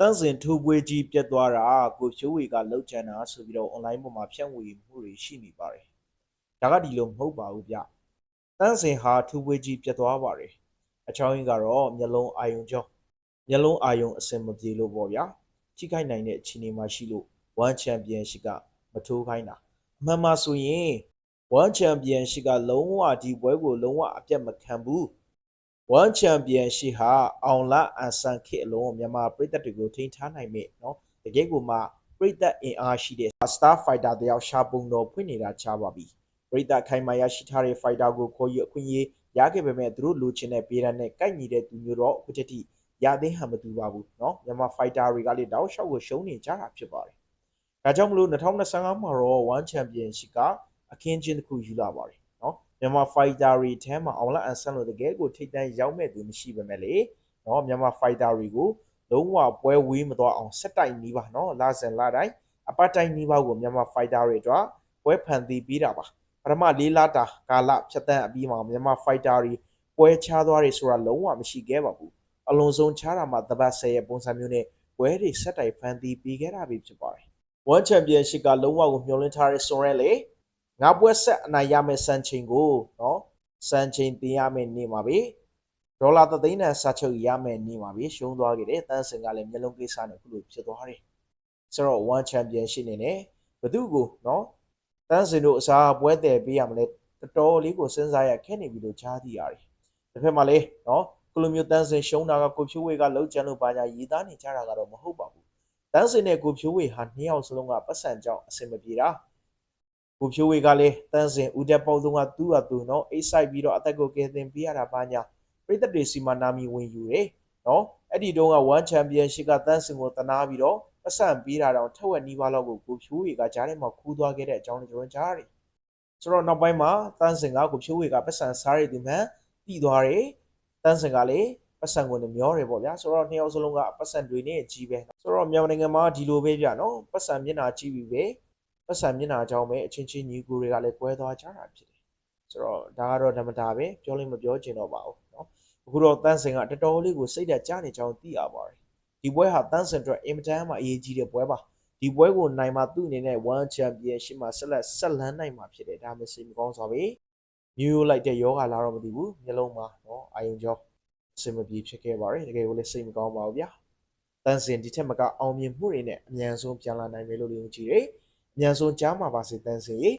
တန်းစင်ထူပွေးကြီးပြတ်သွားတာကိုဖြိုးဝေကလှုပ်ချန်တာဆိုပြီးတော့ online ပေါ်မှာဖြန့်ဝေမှုတွေရှိနေပါတယ်။ဒါကဒီလိုမဟုတ်ပါဘူးဗျ။တန်းစင်ဟာထူပွေးကြီးပြတ်သွားပါတယ်။အချောင်းကြီးကတော့မျက်လုံးအာယုံကြောမျက်လုံးအာယုံအစင်မပြေလို့ပေါ့ဗျာ။ထိခိုက်နိုင်တဲ့အခြေအနေမှာရှိလို့ One Championship ကမထိုးခိုင်းတာ။အမှန်မှာဆိုရင် One Championship ကလုံးဝဒီပွဲကိုလုံးဝအပြတ်မခံဘူး။ One Championship ဟာအောင်လအန်ဆန်ခေတ်အလုံးမြန်မာပြည်သက်တွေကိုထိန်းထားနိုင်မဲ့เนาะတကယ်ကိုမှပြည်သက်အင်အားရှိတဲ့ Star Fighter တယောက်ရှာပုံတော်ဖွင့်နေတာချပါပြီပြည်သက်ခိုင်မာရရှိထားတဲ့ Fighter ကိုခေါ်ယူအခွင့်အရေးရခဲ့ပေမဲ့သူတို့လိုချင်တဲ့ပေရန်နဲ့ကိုက်ညီတဲ့သူမျိုးတော့အခုချက်ထိရသေးဟန်မတူပါဘူးเนาะမြန်မာ Fighter တွေကလည်းတောက်လျှောက်ကိုရှုံးနေကြတာဖြစ်ပါတယ်ဒါကြောင့်မလို့2025မှာတော့ One Championship ကအခင်းချင်းတစ်ခုယူလာပါတယ်เนาะ မြန်မာ fighter တွေထဲမှာအောင်လအန်ဆန်လို့တကယ်ကိုထိတ်တန်းရောက်မဲ့သူမရှိပါမဲ့လေနော်မြန်မာ fighter တွေကိုလုံးဝပွဲဝေးမသွားအောင်ဆက်တိုက်နေပါနော်လာစင်လာတိုင်းအပတ်တိုင်းနေပါကိုမြန်မာ fighter တွေအတွက်ပွဲဖန်တီးပေးတာပါပထမ၄လတာကာလဖြတ်တန်းအပြီးမှာမြန်မာ fighter တွေပွဲချသွားတယ်ဆိုတာလုံးဝမရှိခဲ့ပါဘူးအလွန်ဆုံးချတာမှာတပတ်၁၀ရဲ့ပုံစံမျိုးနဲ့ပွဲတွေဆက်တိုက်ဖန်တီးပေးခဲ့တာပဲဖြစ်ပါတယ် One Championship ကလုံးဝကိုမျှော်လင့်ထားတဲ့ဆွန်ရဲလေ ငါပွဲဆက်အနိုင်ရမယ့်စံချိန်ကိုနော်စံချိန်တင်ရမယ့်နေ့မှာပဲဒေါ်လာသသိန်းနဲ့စာချုပ်ရမယ့်နေ့မှာပဲရှုံးသွားခဲ့တယ်တန်းစင်ကလည်းမျက်လုံးကိစ္စနဲ့ခုလိုဖြစ်သွားတယ်ဆိုတော့ one championship နေနဲ့ဘသူ့ကိုနော်တန်းစင်တို့အစားပွဲတယ်ပေးရမလဲတတော်လေးကိုစဉ်းစားရခဲ့နေပြီလို့ကြားသိရတယ်တစ်ဖက်မှာလည်းနော်ကလိုမျိုးတန်းစင်ရှုံးတာကကိုဖြိုးဝေကလောက်ကျန်လို့ပါကြရည်သားနေကြတာကတော့မဟုတ်ပါဘူးတန်းစင်နဲ့ကိုဖြိုးဝေဟာနှစ်ယောက်စလုံးကပတ်စံကြောင့်အဆင်မပြေတာ ကိုဖြိုးဝေကလည်းတန်းစဉ်ဦးတက်ပေါင်းဆုံးကသူ့အသူနော်အိတ်ဆိုင်ပြီးတော့အသက်ကိုကယ်တင်ပေးရတာပါညာပြည်သက်တွေစီမနာမီဝင်ယူတယ်နော်အဲ့ဒီတုန်းက1 championship ကတန်းစဉ်ကိုတနာပြီးတော့ပတ်စံပေးတာတော့ထက်ဝက်နီးပါးလောက်ကိုကိုဖြိုးဝေကကြားထဲမှာခူးသွားခဲ့တဲ့အကြောင်းကိုကျွန်တော်ကြားရတယ်ဆိုတော့နောက်ပိုင်းမှာတန်းစဉ်ကကိုဖြိုးဝေကပတ်စံစားရည်ဒီမှန်ပြီးသွားတယ်တန်းစဉ်ကလည်းပတ်စံကိုလည်းမျောတယ်ပေါ့ဗျာဆိုတော့နှစ်ယောက်စလုံးကပတ်စံတွေနဲ့ကြီးပဲဆိုတော့မြန်မာနိုင်ငံမှာဒီလိုပဲဗျာနော်ပတ်စံမျက်နှာကြီးပြီပဲ ပတ်စံမျက်နှာကြောင်းပဲအချင်းချင်းညီကိုတွေကလည်းကွဲသွားကြတာဖြစ်တယ်ဆိုတော့ဒါကတော့ဓမ္မတာပဲပြောလို့မပြောချင်တော့ပါဘူးနော်အခုတော့တန်းစင်ကတော်တော်လေးကိုစိတ်ဓာတ်ကျနေကြောင်းသိရပါတယ်ဒီပွဲဟာတန်းစင်အတွက်အင်မတန်မှအရေးကြီးတဲ့ပွဲပါဒီပွဲကိုနိုင်မှာသူ့အနေနဲ့ One Championship မှာဆက်လက်ဆက်လန်းနိုင်မှာဖြစ်တယ်ဒါမှမဟုတ်မကောင်းစွာပဲမျိုးလိုက်တဲ့ယောဂလာတော့မသိဘူးမျိုးလုံးမှာနော်အာယုံကြောအဆင်မပြေဖြစ်ခဲ့ပါတယ်တကယ်ကိုလည်းစိတ်မကောင်းပါဘူးဗျာတန်းစင်ဒီထက်မကအောင်မြင်မှုတွေနဲ့အမြန်ဆုံးပြန်လာနိုင်မယ်လို့ယုံကြည်တယ်အ မြန်ဆုံးကြားမှာပါစေတန်းစင်ရေ